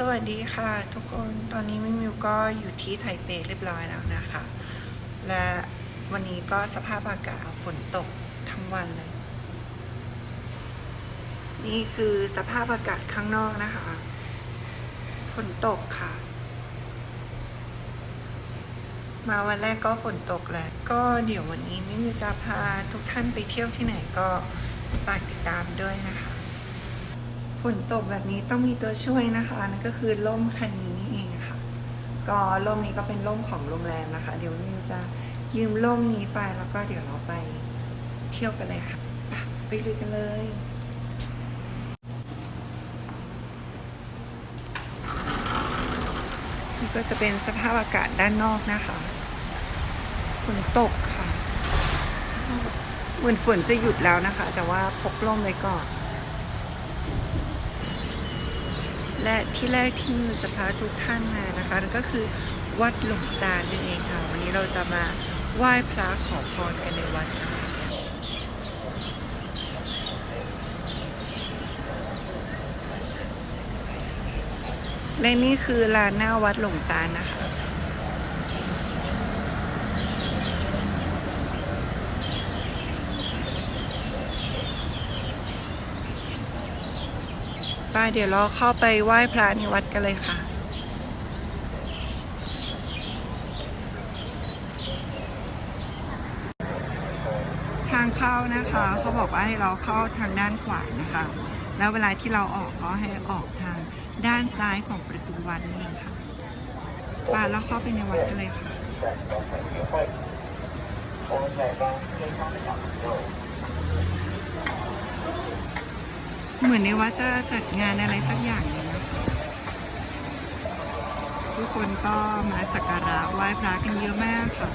สวัสดีค่ะทุกคนตอนนี้มิมิวก็อยู่ที่ไทเปเรียบร้อยแล้วนะคะ และวันนี้ก็สภาพอากาศฝนตกทั้งวันเลย นี่คือสภาพอากาศข้างนอกนะคะ ฝนตกค่ะ มาวันแรกก็ฝนตกแหละก็เดี๋ยววันนี้มิมิวจะพาทุกท่านไปเที่ยวที่ไหนก็ฝากติดตามด้วยนะคะ นตกแบบนี้ต้องมีตัวช่วยนะคะนั่นก็คือร่มคันนี้นี่เองค่ะก็ร่มนี้ก็เป็นร่มของโรงแรมนะคะ เดี๋ยวมิวจะยืมร่มนี้ไปแล้วก็เดี๋ยวเราไปเที่ยวกันเลยค่ะไปไปดูกันเลยนี่ก็จะเป็นสภาพอากาศด้านนอกนะคะฝนตกค่ะเหมือนฝนจะหยุดแล้วนะคะ แต่ว่าพกร่มไว้ก่อน และที่แรกที่มิวจะพาทุกท่านมานะคะนั่นก็คือวัดหลงซานนั่นเองค่ะ วันนี้เราจะมาไหว้พระขอพรกันในวัดนะคะและนี่คือลานหน้าวัดหลงซานนะคะ ป้าเดี๋ยวเราเข้าไปไหว้พระในวัดกันเลยค่ะทางเข้านะคะเขาบอกว่าให้เราเข้าทางด้านขวานะคะ แล้วเวลาที่เราออกก็ให้ออกทางด้านซ้ายของประตูวัดนี่เองค่ะป้าเราเข้าไปในวัดกันเลยค่ะ เหมือนในวัดจะจัดงานอะไรสักอย่างเนึงนะคะทุกคนก็มาสักการะไหว้พระกันเยอะมากค่ะ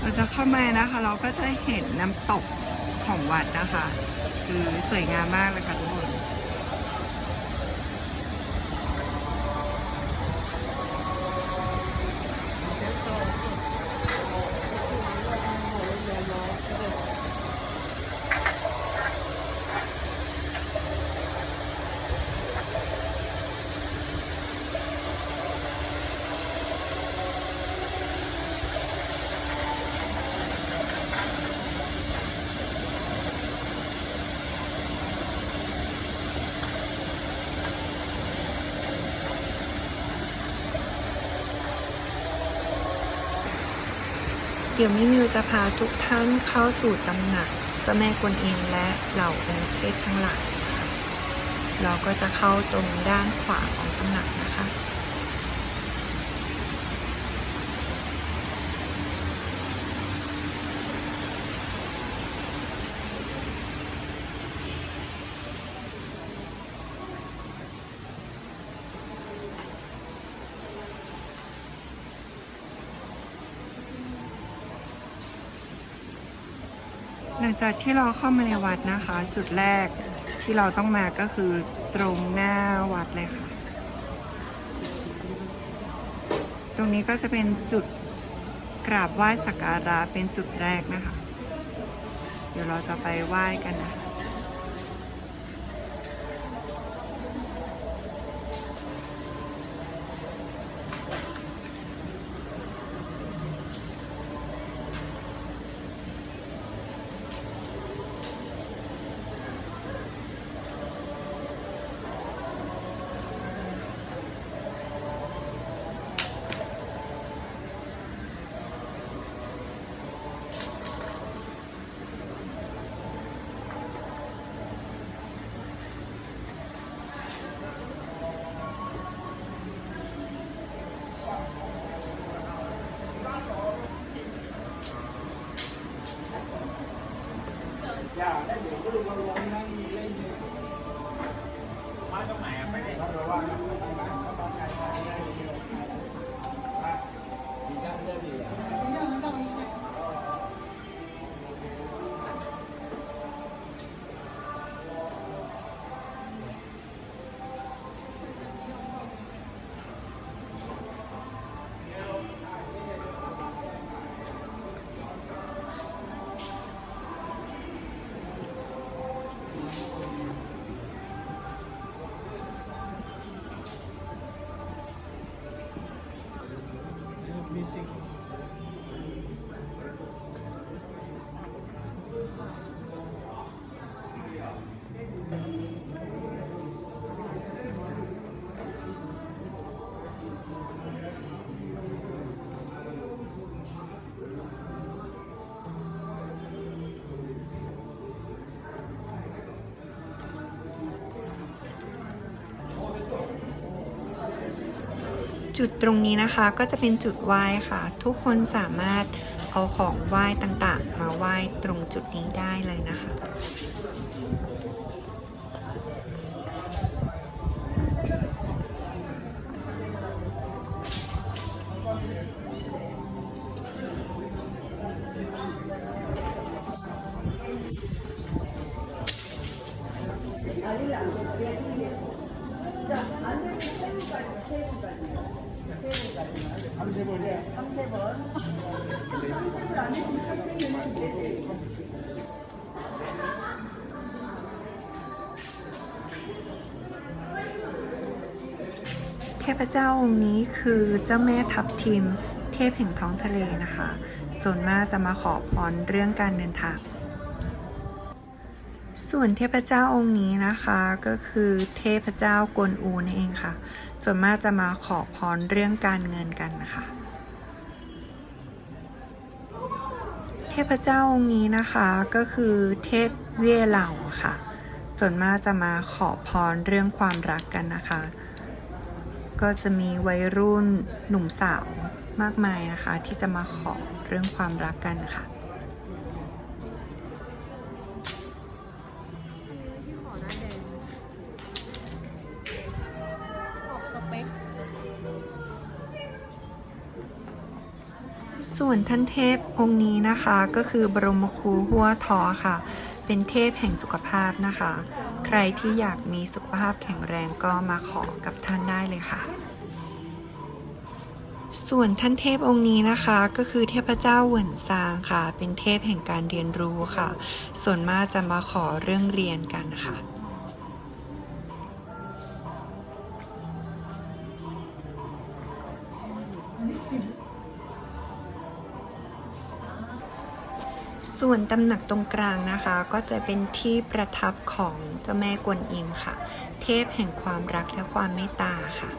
เราจะเข้ามานะคะ เราก็จะเห็นน้ำตกของวัดนะคะ คือสวยงามมากเลยค่ะทุกคน เดี๋ยวมิมิวจะพาทุกท่านเข้าสู่ตำหนักเจ้าแม่กวนอิมและเหล่าองค์เทพทั้งหลายค่ะเราก็จะเข้าตรงด้านขวาของตำหนักนะคะ หลังจากที่เราเข้ามาในวัดนะคะ จุดแรกที่เราต้องมาก็คือตรงหน้าวัดเลยค่ะ ตรงนี้ก็จะเป็นจุดกราบไหว้สักการะเป็นจุดแรกนะคะ เดี๋ยวเราจะไปไหว้กันนะ จุดตรงนี้นะคะก็จะเป็นจุดไหว้ค่ะ ทุกคนสามารถเอาของไหว้ต่างๆ มาไหว้ตรงจุดนี้ได้เลยนะคะ เทพเจ้าองค์นี้คือเจ้าแม่ทับทิม เทพแห่งท้องทะเลนะคะ ส่วนมากจะมาขอพรเรื่องการเดินทาง ส่วนเทพเจ้าองค์นี้นะคะก็คือเทพเจ้ากวนอูนั่นเองค่ะ ส่วนมากจะมาขอพรเรื่องการเงินกันนะคะเทพเจ้าองค์นี้นะคะก็คือเทพเว่ยเหล่าค่ะ ส่วนมากจะมาขอพรเรื่องความรักกันนะคะ ก็จะมีวัยรุ่นหนุ่มสาวมากมายนะคะ ที่จะมาขอเรื่องความรักกันค่ะ ส่วนท่านเทพองค์นี้นะคะก็คือบรมครูหัวทอค่ะ เป็นเทพแห่งสุขภาพนะคะ ใครที่อยากมีสุขภาพแข็งแรงก็มาขอกับท่านได้เลยค่ะ ส่วนท่านเทพองค์นี้นะคะก็คือเทพเจ้าเหวินซางค่ะ เป็นเทพแห่งการเรียนรู้ค่ะ ส่วนมากจะมาขอเรื่องเรียนกันค่ะ ส่วนตำหนักตรงกลางนะคะ ก็จะเป็นที่ประทับของเจ้าแม่กวนอิมค่ะ เทพแห่งความรักและความเมตตาค่ะ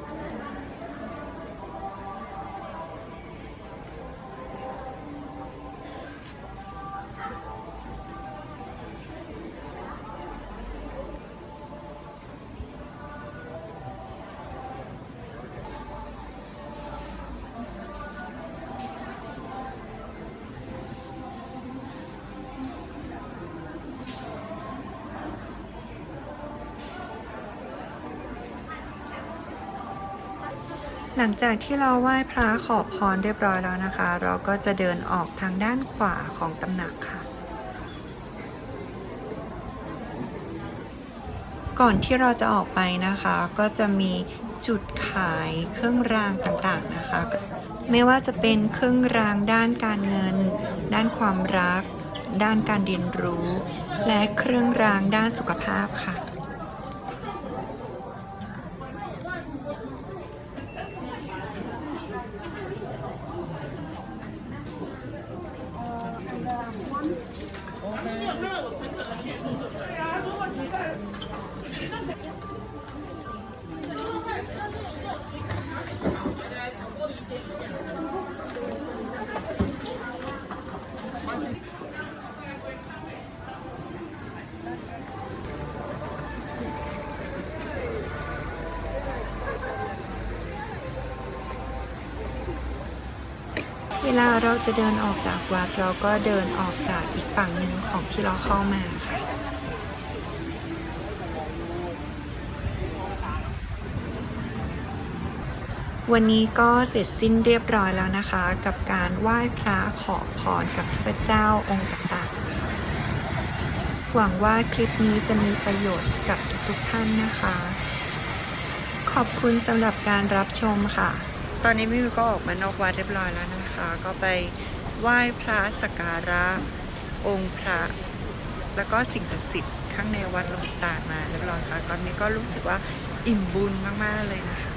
หลังจากที่เราไหว้พระขอพรเรียบร้อยแล้วนะคะ เราก็จะเดินออกทางด้านขวาของตำหนักค่ะ ก่อนที่เราจะออกไปนะคะ ก็จะมีจุดขายเครื่องรางต่างๆนะคะ ไม่ว่าจะเป็นเครื่องรางด้านการเงิน ด้านความรัก ด้านการเรียนรู้ และเครื่องรางด้านสุขภาพค่ะ เวลาเราจะเดินออกจากวัดเราก็เดินออกจากอีกฝั่งหนึ่งของที่เราเข้ามาค่ะวันนี้ก็เสร็จสิ้นเรียบร้อยแล้วนะคะ กับการไหว้พระขอพรกับเทพเจ้าองค์ต่างๆ หวังว่าคลิปนี้จะมีประโยชน์กับทุกๆท่านนะคะ ขอบคุณสำหรับการรับชมค่ะ ตอนนี้มิวก็ออกมานอกวัดเรียบร้อยแล้วนะ คะ ก็ไปไหว้พระสักการะองค์พระ แล้วก็สิ่งศักดิ์สิทธิ์ข้างในวัดหลวงสานมาเรียบร้อยค่ะตอนนี้ก็รู้สึกว่าอิ่มบุญมากๆเลยนะคะ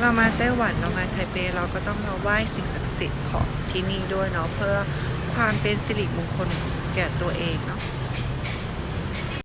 เรามาไต้หวันเรามาไทเปเราก็ต้องมาไหว้สิ่งศักดิ์สิทธิ์ของที่นี่ด้วยเนาะเพื่อความเป็นสิริมงคลแก่ตัวเองเนาะ